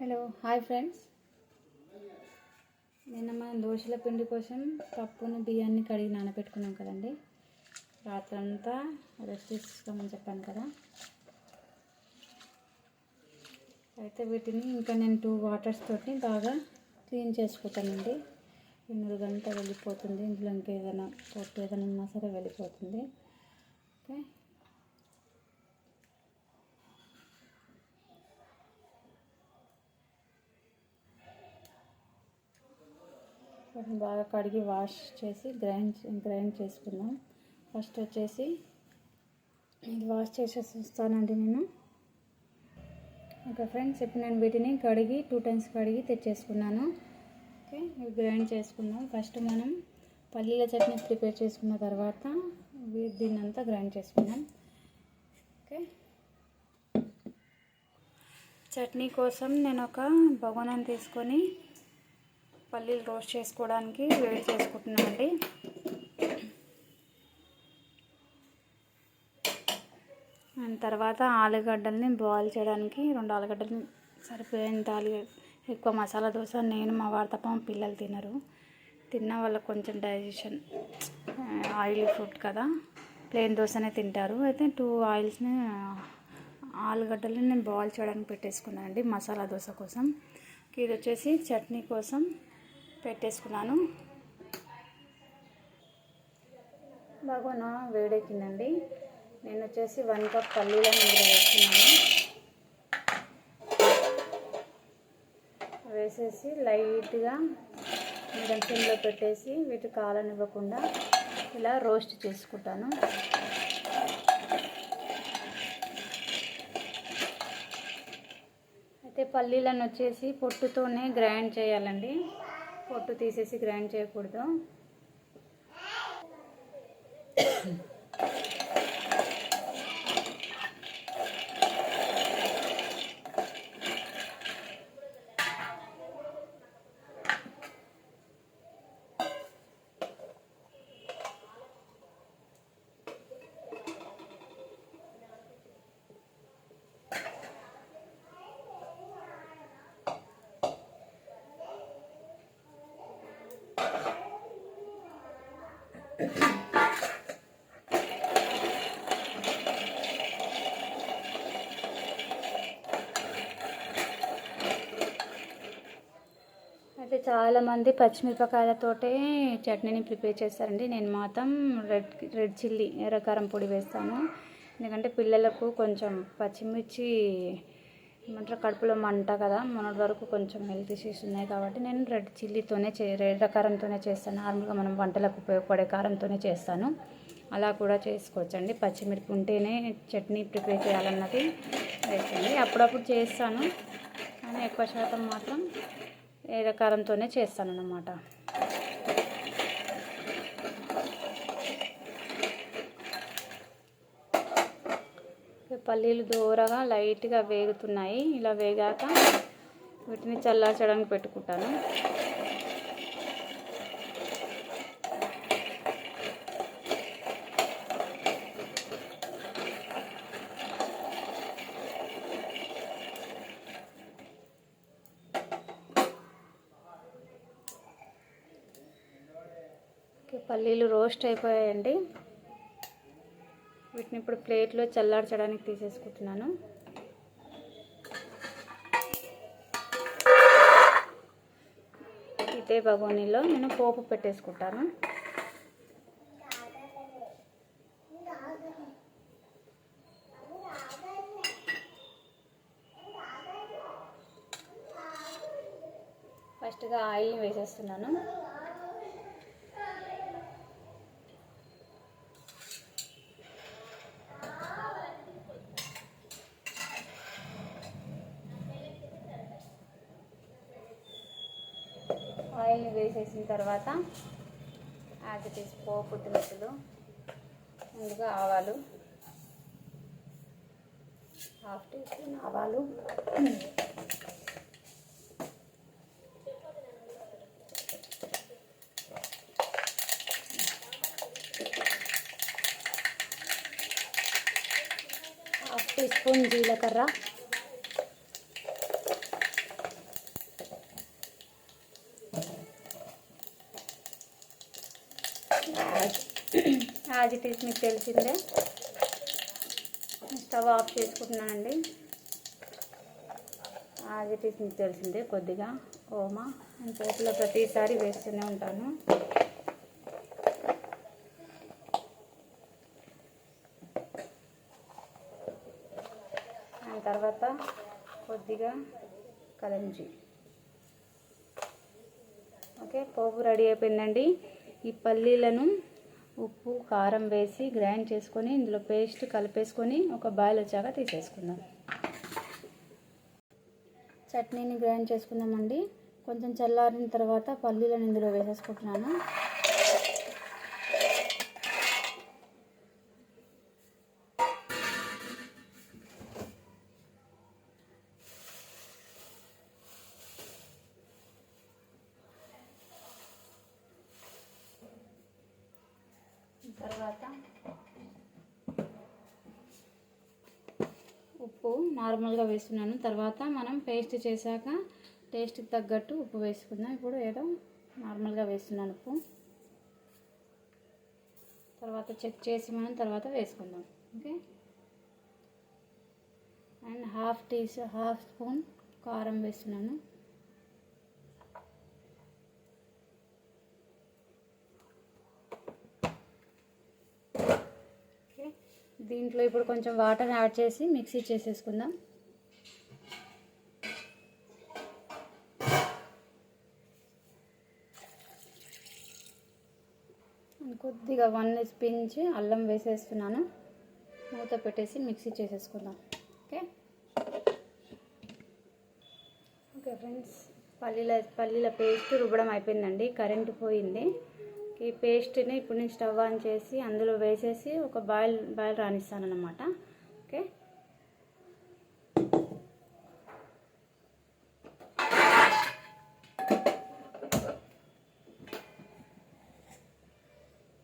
Hello hi friends. నిన్న మనం దోశల పిండి కోసం పప్పును బియ్యాన్ని కడిగి నానబెట్టుకున్నాం కదండి. రాత్రంతా రెస్ట్ తీసుకోమని చెప్పాను కదా. అయితే వీటిని ఇంకా నేను టూ వాటర్స్ తోటి బాగా క్లీన్ చేసుకుంటానండి. ఈ నురుగంతా వెళ్ళిపోతుంది. ఇంకా ఏదైనా పొట్టు ఏదైనా ఉన్నా సరే వెళ్ళిపోతుంది. ఓకే? బాగా కడిగి వాష్ చేసి గ్రైండ్ గ్రైండ్ చేసుకుందాం. ఫస్ట్ వచ్చేసి ఇది వాష్ చేసేసి వస్తానండి నేను. ఓకే ఫ్రెండ్స్ ఇప్పుడు నేను వీటిని కడిగి టూ టైమ్స్ కడిగి తెచ్చేసుకున్నాను. ఓకే ఇవి గ్రైండ్ చేసుకుందాం. ఫస్ట్ మనం పల్లీల చట్నీ ప్రిపేర్ చేసుకున్న తర్వాత దీన్ని అంతా గ్రైండ్ చేసుకుందాం. ఓకే. చట్నీ కోసం నేను ఒక బగోనాన్ని తీసుకొని పల్లీలు రోస్ట్ చేసుకోవడానికి వేడి చేసుకుంటున్నామండి అండ్ తర్వాత ఆలుగడ్డల్ని బాయిల్ చేయడానికి రెండు ఆలుగడ్డల్ని సరిపోయేంత ఆలు ఎక్కువ మసాలా దోశ నేను మా వారి తప్ప మా పిల్లలు తినరు. తిన్న వాళ్ళకి కొంచెం డైజెషన్ ఆయిల్ ఫుడ్ కదా. ప్లెయిన్ దోశనే తింటారు. అయితే టూ ఆయిల్స్ని ఆలుగడ్డల్ని నేను బాయిల్ చేయడానికి పెట్టేసుకున్నాను అండి మసాలా దోశ కోసం. ఇది వచ్చేసి చట్నీ కోసం పెట్టేసుకున్నాను. బాగా వేడెక్కిందండి. నేను వచ్చేసి వన్ కప్ పల్లీల నీళ్ళు వేస్తున్నాను. వేసేసి లైట్గా మీడియం ఫ్లేమ్లో పెట్టేసి వీటి కాలనివ్వకుండా ఇలా రోస్ట్ చేసుకుంటాను. అయితే పల్లీలను వచ్చేసి పొట్టుతోనే గ్రైండ్ చేయాలండి. పొట్టు తీసేసి గ్రైండ్ చేయకూడదు. అయితే చాలామంది పచ్చిమిరపకాయలతోటే చట్నీని ప్రిపేర్ చేస్తారండి. నేను మాత్రం రెడ్ రెడ్ చిల్లీ ఎర్రకారం పొడి వేస్తాను. ఎందుకంటే పిల్లలకు కొంచెం పచ్చిమిర్చి ఏమంటారు? కడుపులో మంట కదా మొన్నటి వరకు కొంచెం హెల్త్ ఇష్యూస్ ఉన్నాయి కాబట్టి నేను రెడ్ చిల్లీతోనే చే ఎర్ర కారంతోనే చేస్తాను. నార్మల్గా మనం వంటలకు ఉపయోగపడే కారంతోనే చేస్తాను. అలా కూడా చేసుకోవచ్చండి. పచ్చిమిరపి ఉంటేనే చట్నీ ప్రిపేర్ చేయాలన్నది వేసండి అప్పుడప్పుడు చేస్తాను. కానీ ఎక్కువ శాతం మాత్రం ఎర్రకారంతోనే చేస్తాను అన్నమాట పల్లీలు దూరగా లైట్గా వేగుతున్నాయి. ఇలా వేగాక వీటిని చల్లార్చడానికి పెట్టుకుంటాను. పల్లీలు రోస్ట్ అయిపోయాయండి. వీటిని ఇప్పుడు ప్లేట్లో చల్లార్చడానికి తీసేసుకుంటున్నాను. ఇదే బగోనీలో నేను పోపు పెట్టేసుకుంటాను. ఫస్ట్గా ఆయిల్ వేసేస్తున్నాను. ఆయిల్ని వేసేసిన తర్వాత యాజ్ ఇట్ ఈస్ పోపు దినుసులు ముందుగా ఆవాలు. హాఫ్ టీ స్పూన్ ఆవాలు. హాఫ్ టీ స్పూన్ జీలకర్ర. యాజ్ ఇట్ ఈస్ మీకు తెలిసిందే. స్టవ్ ఆఫ్ చేసుకుంటున్నానండి యాజ్ ఇట్ ఈస్ మీకు తెలిసిందే కొద్దిగా. ఓమా. నేను పోపులో ప్రతిసారి వేస్తూనే ఉంటాను. దాని తర్వాత కొద్దిగా కలంజీ. ఓకే పోపు రెడీ అయిపోయిందండి. ఈ పల్లీలను ఉప్పు కారం వేసి గ్రైండ్ చేసుకొని ఇందులో పేస్ట్ కలిపేసుకొని ఒక బాయిల్ వచ్చాక తీసేసుకుందాం. చట్నీని గ్రైండ్ చేసుకుందామండి. కొంచెం చల్లారిన తర్వాత పల్లీలను ఇందులో వేసేసుకుంటున్నాను. ఉప్పు నార్మల్గా వేస్తున్నాను. తర్వాత మనం పేస్ట్ చేశాక టేస్ట్కి తగ్గట్టు ఉప్పు వేసుకుందాం. ఇప్పుడు ఏదో నార్మల్గా వేస్తున్నాను ఉప్పు. తర్వాత చెక్ చేసి మనం తర్వాత వేసుకుందాం. Okay? And half tea half spoon కారం వేస్తున్నాను. దీంట్లో ఇప్పుడు కొంచెం వాటర్ యాడ్ చేసి మిక్సీ చేసేసుకుందాం. కొద్దిగా వన్ స్పించి అల్లం వేసేస్తున్నాను. మూత పెట్టేసి మిక్సీ చేసేసుకుందాం. ఓకే? ఓకే ఫ్రెండ్స్ పల్లీల పల్లీల పేస్ట్ రుబ్బడం అయిపోయిందండి. కరెంటు పోయింది. ఈ పేస్ట్ని ఇప్పుడు నేను స్టవ్ ఆన్ చేసి అందులో వేసేసి ఒక బాయిల్ బాయిల్ రానిస్తాను అనమాట ఓకే?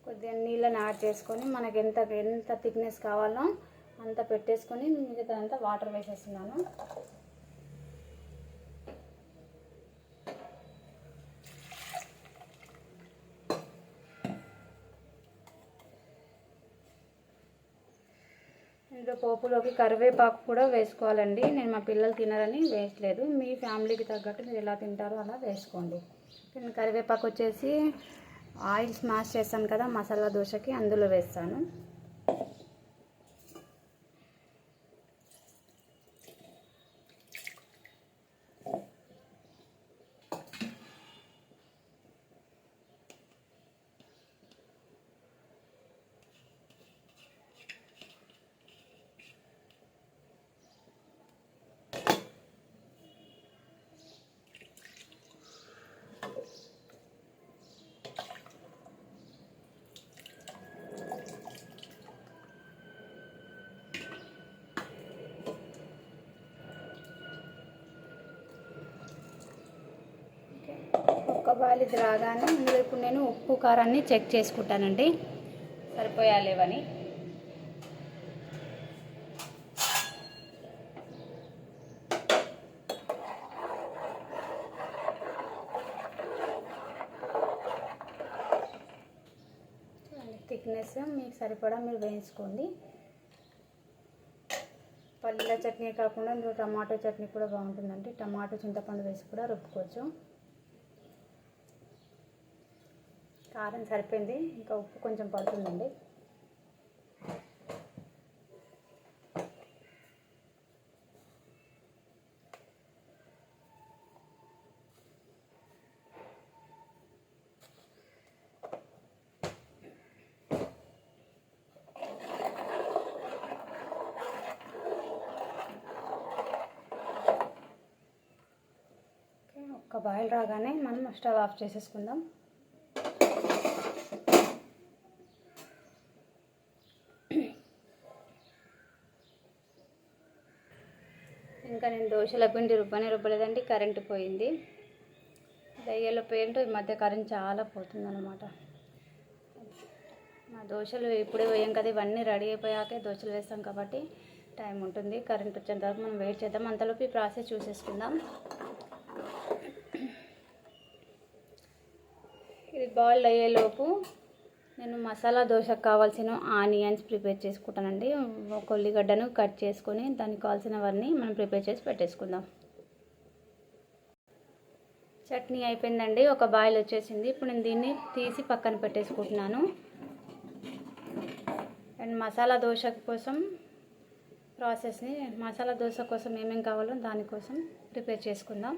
కొద్దిగా నీళ్ళని యాడ్ చేసుకొని మనకి ఎంత ఎంత థిక్నెస్ కావాలో అంత పెట్టేసుకొని మిగతా అంతా వాటర్ వేసేస్తున్నాను. పోపులోకి కరివేపాకు కూడా వేసుకోవాలండి. నేను మా పిల్లలు తినరని వేయట్లేదు. మీ ఫ్యామిలీకి తగ్గట్టు మీరు ఎలా తింటారో అలా వేసుకోండి. నేను కరివేపాకు వచ్చేసి ఆయిల్ స్మాష్ చేస్తాను కదా మసాలా దోశకి అందులో వేస్తాను. ఒక్క ఇది రాగానే ఇందులో ఇప్పుడు నేను ఉప్పు కారాన్ని చెక్ చేసుకుంటానండి. సరిపోయా లేవని. థిక్నెస్ మీకు సరిపడా మీరు వేయించుకోండి. పల్లీల చట్నీ కాకుండా ఇందులో టమాటో చట్నీ కూడా బాగుంటుందండి. టమాటో చింతపండు వేసి కూడా రుబ్బుకోవచ్చు. కారం సరిపోయింది. ఇంకా ఉప్పు కొంచెం పడుతుందండి. ఒక బాయిల్ రాగానే మనం స్టవ్ ఆఫ్ చేసేసుకుందాం. ఇంకా నేను దోశల పిండి రుబ్బనే రుబ్బలేదండి కరెంటు పోయింది. దయ్యాల పెయింట్ ఈ మధ్య కరెంట్ చాలా పోతుందన్నమాట. మా దోశలు ఇప్పుడే వేయం కదా ఇవన్నీ రెడీ అయిపోయాకే దోశలు వేస్తాం కాబట్టి టైం ఉంటుంది. కరెంట్ వచ్చేంత వరకు మనం వెయిట్ చేద్దాం. అంతలోపు ఈ ప్రాసెస్ చూసేసుకుందాం. ఇది బాయిల్ అయ్యేలోపు నేను మసాలా దోశకు కావాల్సిన ఆనియన్స్ ప్రిపేర్ చేసుకుంటానండి. ఒక ఉల్లిగడ్డను కట్ చేసుకొని దానికి కావాల్సినవన్నీ మనం ప్రిపేర్ చేసి పెట్టేసుకుందాం. చట్నీ అయిపోయిందండి. ఒక బాయిల్ వచ్చేసింది. ఇప్పుడు నేను దీన్ని తీసి పక్కన పెట్టేసుకుంటున్నాను. అండ్ మసాలా దోశ కోసం ప్రాసెస్ని మసాలా దోశ కోసం ఏమేమి కావాలో దానికోసం ప్రిపేర్ చేసుకుందాం.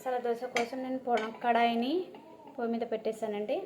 మసాలా దోశ కోసం నేను పొడ కడాయిని పొయ్యి మీద పెట్టేసానండి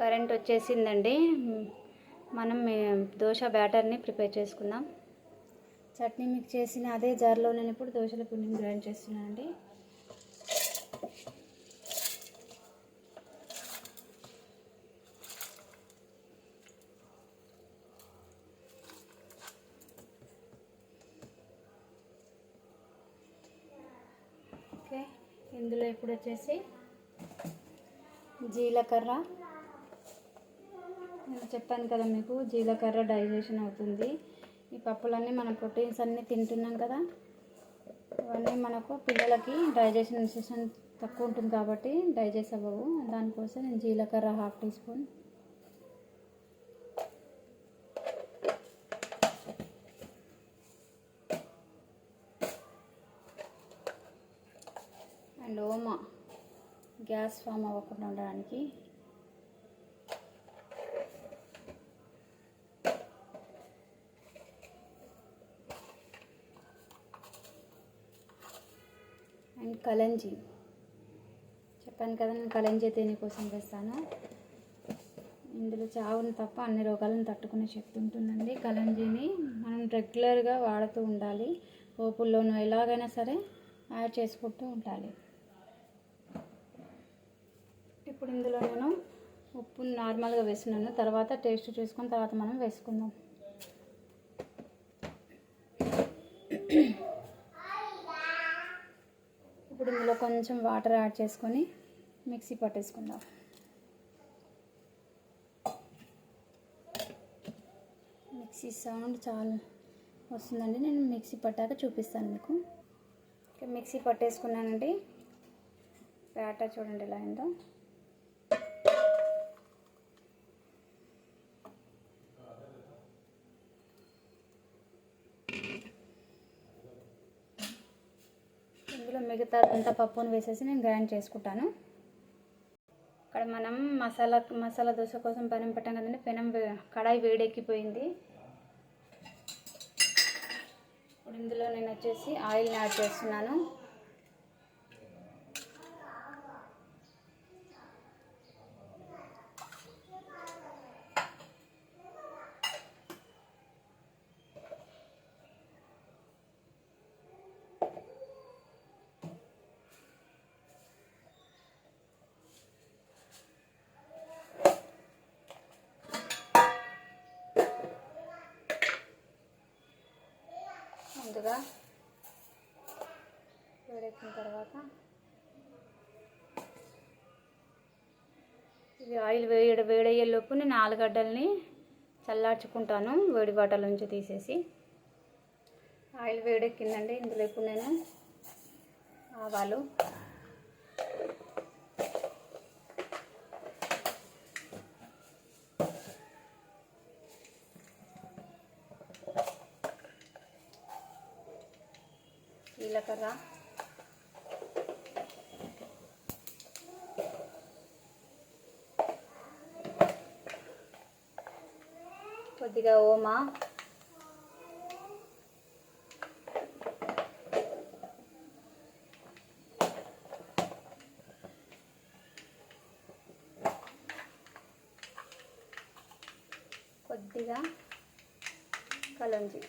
కరెంట్ వచ్చేసిందండి. మనం దోశ బ్యాటర్ని ప్రిపేర్ చేసుకుందాం. చట్నీ మిక్స్ చేసిన అదే జార్లో నేను ఇప్పుడు దోశల పిండిని గ్రైండ్ చేస్తున్నానండి. ఓకే ఇందులో ఇప్పుడు వచ్చేసి జీలకర్ర. చెప్పాను కదా మీకు జీలకర్ర డైజెషన్ అవుతుంది. ఈ పప్పులన్నీ మన ప్రోటీన్స్ అన్నీ తింటున్నాం కదా ఇవన్నీ మనకు పిల్లలకి డైజెషన్ సిస్టమ్ తక్కువ ఉంటుంది కాబట్టి డైజెస్ట్ అవ్వవు. దానికోసం నేను జీలకర్ర హాఫ్ టీ స్పూన్. అండ్ ఓమా గ్యాస్ ఫామ్ అవ్వకుండా ఉండడానికి అండ్ కలంజీ. చెప్పాను కదా నేను కలంజీ దేనికోసం వేస్తాను? ఇందులో చావుని తప్ప అన్ని రోగాలను తట్టుకునే శక్తి ఉంటుందండి. కలంజీని మనం రెగ్యులర్గా వాడుతూ ఉండాలి. ఓపుల్లోనూ ఎలాగైనా సరే యాడ్ చేసుకుంటూ ఉండాలి. ఇప్పుడు ఇందులో నేను ఉప్పు నార్మల్గా వేస్తున్నాను. తర్వాత టేస్ట్ చూసుకుని తర్వాత మనం వేసుకుందాం. ఇప్పుడు ఇందులో కొంచెం వాటర్ యాడ్ చేసుకొని మిక్సీ పట్టేసుకుందాం. మిక్సీ సౌండ్ చాలా వస్తుందండి. నేను మిక్సీ పట్టాక చూపిస్తాను మీకు. మిక్సీ పట్టేసుకున్నానండి. బ్యాటర్ చూడండి ఎలా అయిందో ఇందులో మిగతా పప్పును వేసేసి నేను గ్రైండ్ చేసుకుంటాను. ఇక్కడ మనం మసాలా మసాలా దోశ కోసం పెనం పెట్టాం కదండి పెనం కడాయి వేడెక్కిపోయింది. ఇప్పుడు ఇందులో నేను వచ్చేసి ఆయిల్ని యాడ్ చేస్తున్నాను. ముందుగా వేడెక్కిన తర్వాత ఇది ఆయిల్ వేయడ వేడయ్యేలోపు నేను ఆలుగడ్డల్ని చల్లార్చుకుంటాను వేడి బాటల నుంచి తీసేసి. ఆయిల్ వేడెక్కిందండి. ఇందులో ఇప్పుడు నేను ఆవాలు కొద్దిగా ఓమా. కొద్దిగా కలంజి.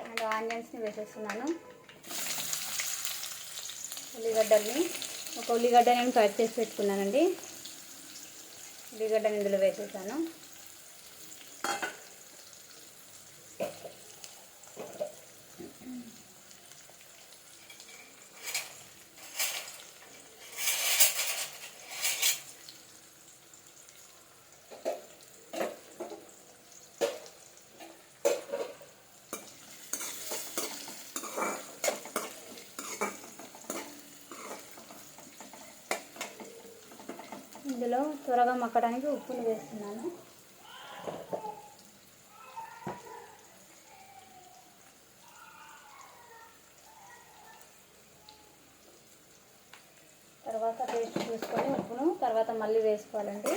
అండ్ ఆనియన్స్ని వేసేస్తున్నాను. ఉల్లిగడ్డల్ని. ఒక ఉల్లిగడ్డ నేను కట్ చేసి పెట్టుకున్నానండి. ఉల్లిగడ్డను ఇందులో వేసేసాను. ఇందులో త్వరగా మక్కడానికి ఉప్పును వేస్తున్నాను. తర్వాత టేస్ట్ చూసుకొని ఉప్పును తర్వాత మళ్ళీ వేసుకోవాలండి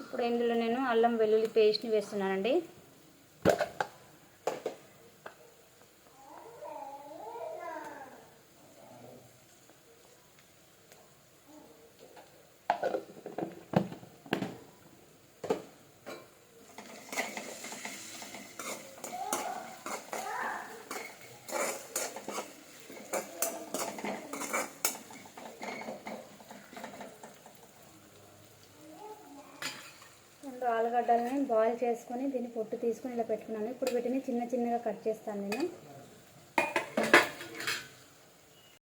ఇప్పుడు ఇందులో నేను అల్లం వెల్లుల్లి పేస్ట్ని వేస్తున్నానండి. రెండు ఆలుగడ్డలని బాయిల్ చేసుకొని దీన్ని పొట్టు తీసుకొని ఇలా పెట్టుకున్నాను. ఇప్పుడు వీటిని చిన్న చిన్నగా కట్ చేస్తాను నేను.